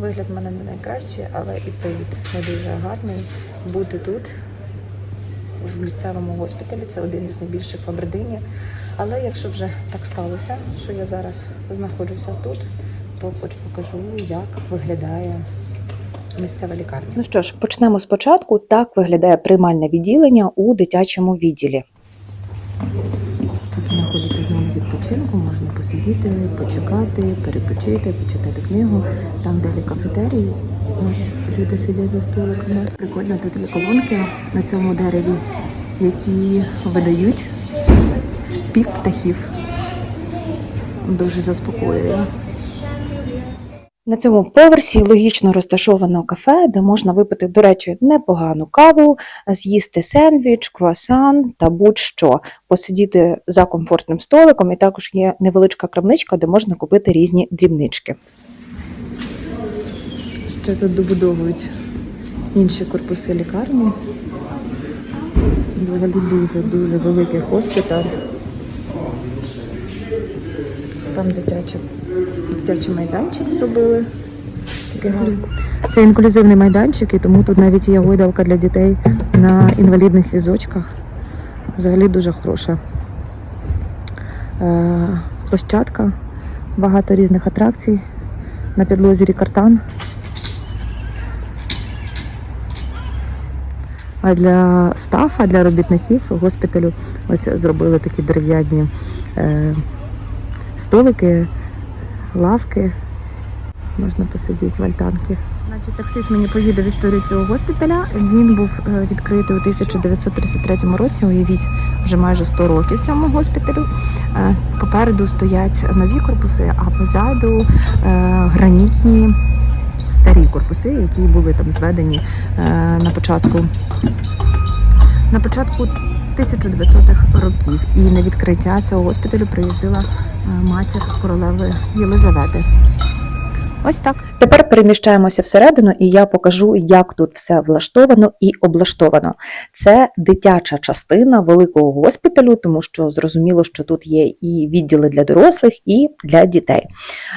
Вигляд в мене не найкращий, але і привід не дуже гарний. Бути тут, в місцевому госпіталі, це один із найбільших в Абердині. Але якщо вже так сталося, що я зараз знаходжуся тут, то хоч покажу, як виглядає місцева лікарня. Ну що ж, почнемо спочатку. Так виглядає приймальне відділення у дитячому відділі. Тут знаходиться зона відпочинку, можна посидіти, почекати, перепочити, почитати книгу. Там далі кафетерій. Ось люди сидять за столиками. Прикольно тут є колонки на цьому дереві, які видають спів птахів. Дуже заспокоює. На цьому поверсі логічно розташовано кафе, де можна випити, до речі, непогану каву, з'їсти сендвіч, круасан та будь-що, посидіти за комфортним столиком, і також є невеличка крамничка, де можна купити різні дрібнички. Ще тут добудовують інші корпуси лікарні. Взагалі дуже-дуже великий госпіталь. Там дитячий, дитячий майданчик зробили. Це інклюзивний майданчик, і тому тут навіть є гойдалка для дітей на інвалідних візочках. Взагалі дуже хороша е, площадка, багато різних атракцій. На підлозі рікартан. А для стафа, для робітників госпіталю ось зробили такі дерев'яні е, столики, лавки. Можна посидіти в альтанки. Значить, таксист мені повідав історію цього госпіталя. Він був е, відкритий у 1933 році. Уявіть, вже майже 100 років цьому госпіталю. Е, Попереду стоять нові корпуси, а позаду е, гранітні старі корпуси, які були там зведені на початку на початку 1900-х років. І на відкриття цього госпіталю приїздила е, матір королеви Єлизавети. Ось так. Тепер переміщаємося всередину, і я покажу, як тут все влаштовано і облаштовано. Це дитяча частина великого госпіталю, тому що зрозуміло, що тут є і відділи для дорослих, і для дітей.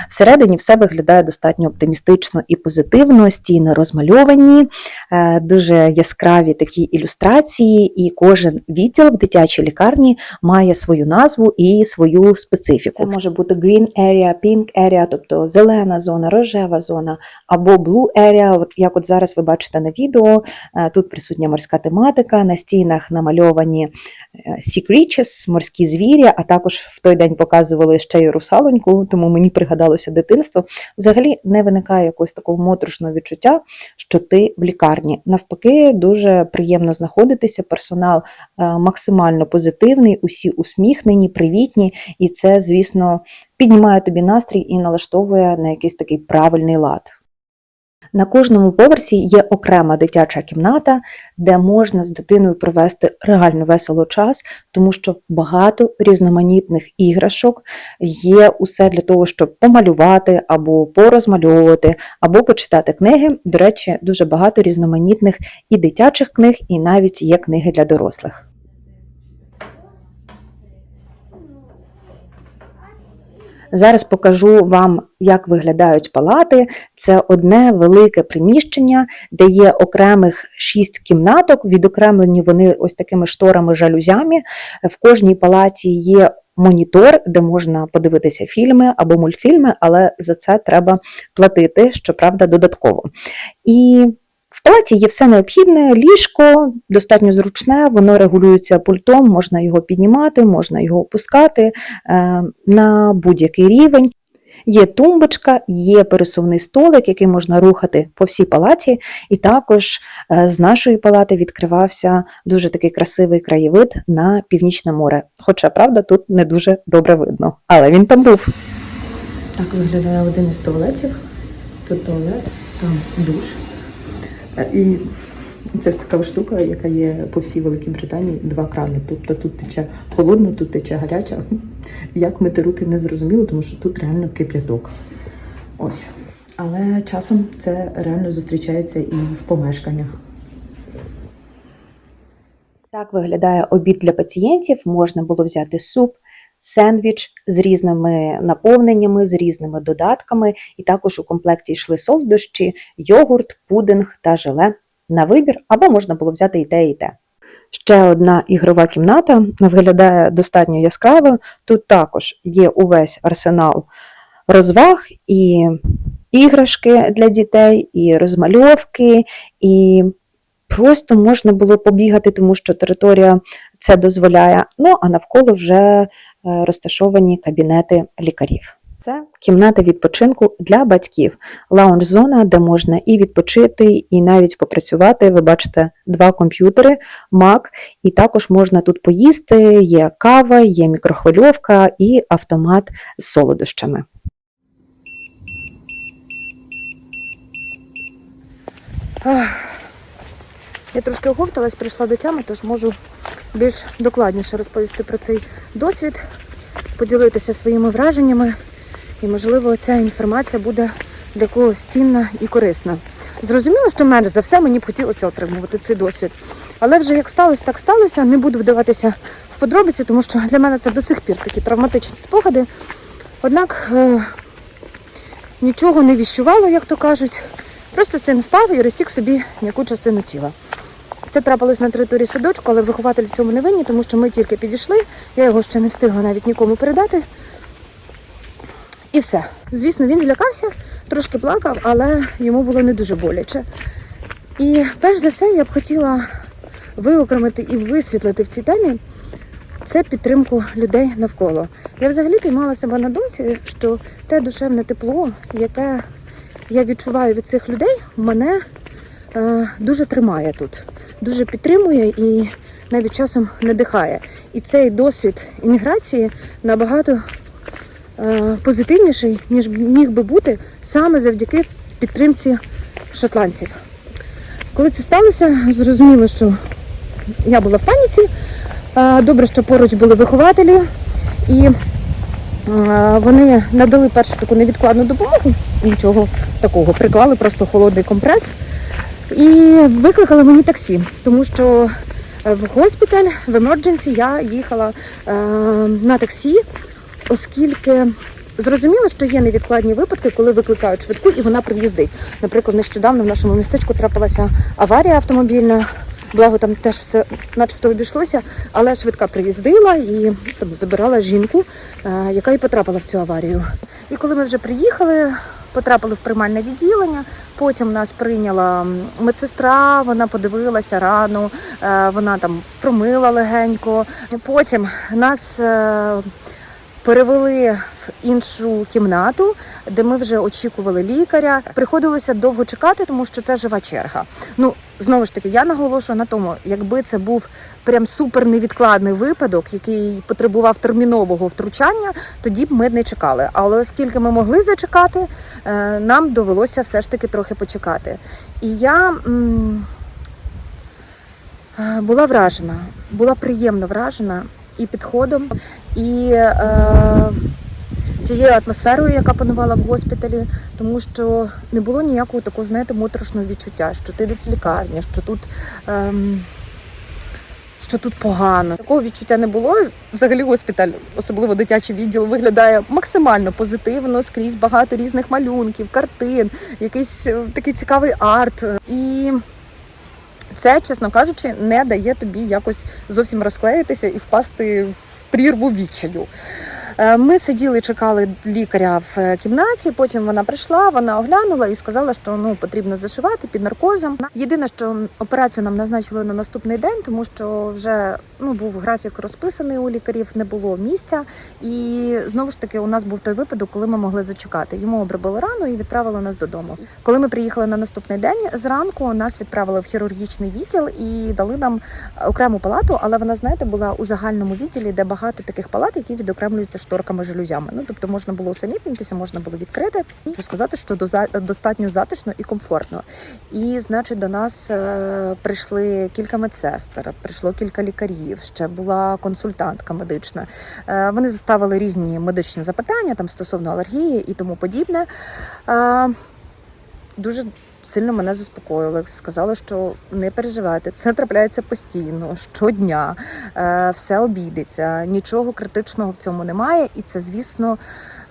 Всередині все виглядає достатньо оптимістично і позитивно, стіни розмальовані, е, дуже яскраві такі ілюстрації, і кожен відділ в дитячій лікарні має свою назву і свою специфіку. Це може бути green area, pink area, тобто зелена зона, рожева зона, або blue area, от як от зараз ви бачите на відео. е, Тут присутня морська тематика, на стінах намальовані е, sea creatures, морські звірі, а також в той день показували ще й русалоньку, тому мені пригадалося дитинство. Взагалі не виникає якогось такого моторошного відчуття, що ти в лікарні. Навпаки, дуже приємно знаходитися. Персонал е, максимально позитивний, усі усміхнені, привітні, і це, звісно, піднімає тобі настрій і налаштовує на якийсь такий правильний лад. На кожному поверсі є окрема дитяча кімната, де можна з дитиною провести реально весело час, тому що багато різноманітних іграшок є усе для того, щоб помалювати або порозмальовувати, або почитати книги. До речі, дуже багато різноманітних і дитячих книг, і навіть є книги для дорослих. Зараз покажу вам, як виглядають палати. Це одне велике приміщення, де є окремих шість кімнаток. Відокремлені вони ось такими шторами-жалюзями. В кожній палаті є монітор, де можна подивитися фільми або мультфільми, але за це треба платити, щоправда, додатково. І палаті є все необхідне, ліжко достатньо зручне, воно регулюється пультом, можна його піднімати, можна його опускати е, на будь-який рівень. Є тумбочка, є пересувний столик, який можна рухати по всій палаті, і також е, з нашої палати відкривався дуже такий красивий краєвид на північне море. Хоча, правда, тут не дуже добре видно, але він там був. Так виглядає один із туалетів. Тут туалет, там душ. І це цікава штука, яка є по всій Великій Британії. Два крани. Тобто тут тече холодно, тут тече гаряча. Як мити руки не зрозуміло, тому що тут реально кип'яток. Ось. Але часом це реально зустрічається і в помешканнях. Так виглядає обід для пацієнтів. Можна було взяти суп, сендвіч з різними наповненнями, з різними додатками, і також у комплекті йшли солодощі, йогурт, пудинг та желе на вибір, або можна було взяти і те, і те. Ще одна ігрова кімната виглядає достатньо яскраво. Тут також є увесь арсенал розваг і іграшки для дітей, і розмальовки, і просто можна було побігати, тому що територія це дозволяє. Ну а навколо вже е, розташовані кабінети лікарів. Це кімната відпочинку для батьків, лаунж-зона, де можна і відпочити, і навіть попрацювати. Ви бачите два комп'ютери, Mac, і також можна тут поїсти. Є кава, є мікрохвильовка і автомат з солодощами. Я трошки оговталась, прийшла до тями, тож можу більш докладніше розповісти про цей досвід, поділитися своїми враженнями, і, можливо, ця інформація буде для когось цінна і корисна. Зрозуміло, що менш за все мені б хотілося отримувати цей досвід. Але вже як сталося, так сталося. Не буду вдаватися в подробиці, тому що для мене це до сих пір такі травматичні спогади. Однак е, нічого не віщувало, як то кажуть. Просто син впав і розсік собі м'яку частину тіла. Це трапилось на території садочку, але вихователь в цьому не винні, тому що ми тільки підійшли. Я його ще не встигла навіть нікому передати. І все. Звісно, він злякався, трошки плакав, але йому було не дуже боляче. І перш за все я б хотіла виокремити і висвітлити в цій темі це підтримку людей навколо. Я взагалі піймала себе на думці, що те душевне тепло, яке я відчуваю від цих людей, мене е, дуже тримає тут, дуже підтримує і навіть часом надихає. І цей досвід імміграції набагато е, позитивніший, ніж міг би бути саме завдяки підтримці шотландців. Коли це сталося, зрозуміло, що я була в паніці. Е, Добре, що поруч були вихователі, і е, вони надали першу таку невідкладну допомогу, нічого такого, приклали просто холодний компрес і викликали мені таксі, тому що е, в госпіталь, в емердженсі я їхала е, на таксі, оскільки зрозуміло, що є невідкладні випадки, коли викликають швидку і вона приїздить. Наприклад, нещодавно в нашому містечку трапилася аварія автомобільна. Благо там теж все начебто обійшлося, але швидка приїздила і там забирала жінку, е, яка і потрапила в цю аварію. І коли ми вже приїхали, потрапили в приймальне відділення. Потім нас прийняла медсестра, вона подивилася рану, е, вона там промила легенько. Потім нас е, перевели в іншу кімнату, де ми вже очікували лікаря. Приходилося довго чекати, тому що це жива черга. Ну знову ж таки, я наголошую на тому, якби це був прям супер невідкладний випадок, який потребував термінового втручання, тоді б ми не чекали. Але оскільки ми могли зачекати, е, нам довелося все ж таки трохи почекати. І я е, була вражена, була приємно вражена і підходом, і е, тією атмосферою, яка панувала в госпіталі, тому що не було ніякого такого, знаєте, моторошного відчуття, що ти десь в лікарні, що тут. Ем, що тут погано. Такого відчуття не було. Взагалі госпіталь, особливо дитячий відділ, виглядає максимально позитивно, скрізь багато різних малюнків, картин, якийсь е, такий цікавий арт. І це, чесно кажучи, не дає тобі якось зовсім розклеїтися і впасти в прірву відчаю. Е, Ми сиділи, чекали лікаря в е, кімнаті. Потім вона прийшла, вона оглянула і сказала, що ну потрібно зашивати під наркозом. Єдине, що операцію нам назначили на наступний день, тому що вже ну був графік розписаний у лікарів, не було місця. І знову ж таки, у нас був той випадок, коли ми могли зачекати. Йому обробили рану і відправили нас додому. Коли ми приїхали на наступний день зранку, нас відправили в хірургічний відділ і дали нам окрему палату, але вона, знаєте, була у загальному відділі, де багато таких палат, які відокремлюються шторками жалюзями. Ну тобто можна було усамітнитися, можна було відкрити. Хочу сказати, що достатньо затишно і комфортно. І, значить, до нас е, прийшли кілька медсестер, прийшло кілька лікарів. Ще була консультантка медична. Е, вони заставили різні медичні запитання там стосовно алергії і тому подібне. Е, дуже сильно мене заспокоїли. Сказали, що не переживайте, це трапляється постійно, щодня, е, все обійдеться, нічого критичного в цьому немає. І це, звісно,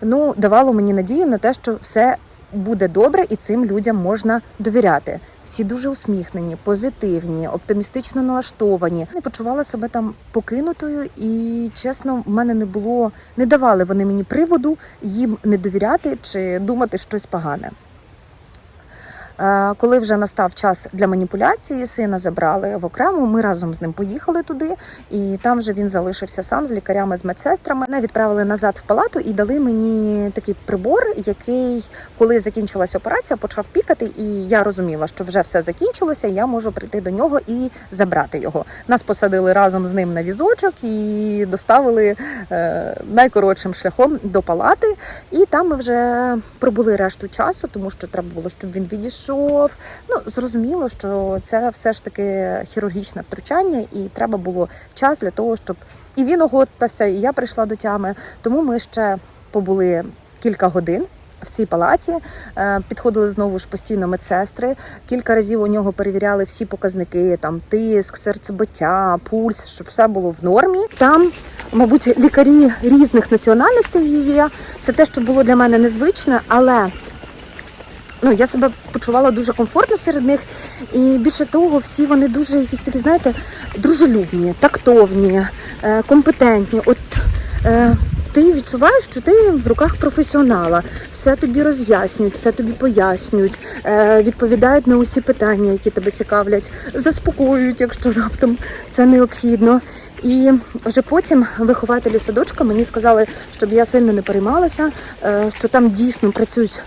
ну, давало мені надію на те, що все буде добре і цим людям можна довіряти. Всі дуже усміхнені, позитивні, оптимістично налаштовані. Не почувала себе там покинутою, і чесно, в мене не було, не давали вони мені приводу їм не довіряти чи думати щось погане. Е, Коли вже настав час для маніпуляції, сина забрали в окрему. Ми разом з ним поїхали туди, і там вже він залишився сам з лікарями, з медсестрами. Мене відправили назад в палату і дали мені такий прибор, який, коли закінчилася операція, почав пікати. І я розуміла, що вже все закінчилося. Я можу прийти до нього і забрати його. Нас посадили разом з ним на візочок і доставили е, найкоротшим шляхом до палати. І там ми вже пробули решту часу, тому що треба було, щоб він відійшов. Ну зрозуміло, що це все ж таки хірургічне втручання, і треба було час для того, щоб і він оготався, і я прийшла до тями. Тому ми ще побули кілька годин. В цій палаті Е, підходили знову ж постійно медсестри. Кілька разів у нього перевіряли всі показники: там тиск, серцебиття, пульс, щоб все було в нормі. Там, мабуть, лікарі різних національностей є. Це те, що було для мене незвичне, але ну, я себе почувала дуже комфортно серед них. І більше того, всі вони дуже якісь такі, знаєте, дружелюбні, тактовні, е, компетентні. От е, ти відчуваєш, що ти в руках професіонала, все тобі роз'яснюють, все тобі пояснюють, е, відповідають на усі питання, які тебе цікавлять, заспокоюють, якщо раптом це необхідно. І вже потім вихователі садочка мені сказали, щоб я сильно не переймалася, що там дійсно працюють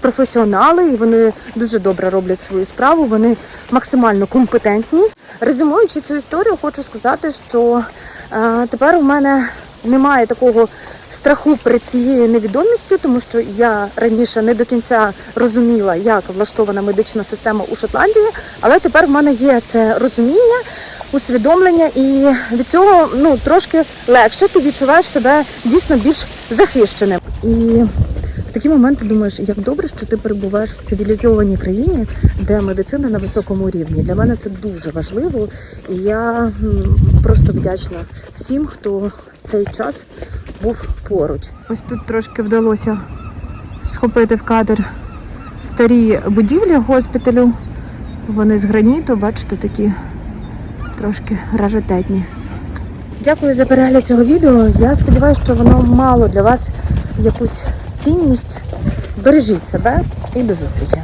професіонали, і вони дуже добре роблять свою справу. Вони максимально компетентні. Резюмуючи цю історію, хочу сказати, що е, тепер у мене немає такого страху перед цією невідомістю, тому що я раніше не до кінця розуміла, як влаштована медична система у Шотландії, але тепер в мене є це розуміння. Усвідомлення, і від цього ну трошки легше ти відчуваєш себе дійсно більш захищеним. І в такі моменти думаєш, як добре, що ти перебуваєш в цивілізованій країні, де медицина на високому рівні. Для мене це дуже важливо, і я просто вдячна всім, хто в цей час був поруч. Ось тут трошки вдалося схопити в кадр старі будівлі госпіталю. Вони з граніту, бачите, такі трошки раритетні. Дякую за перегляд цього відео. Я сподіваюся, що воно мало для вас якусь цінність. Бережіть себе і до зустрічі!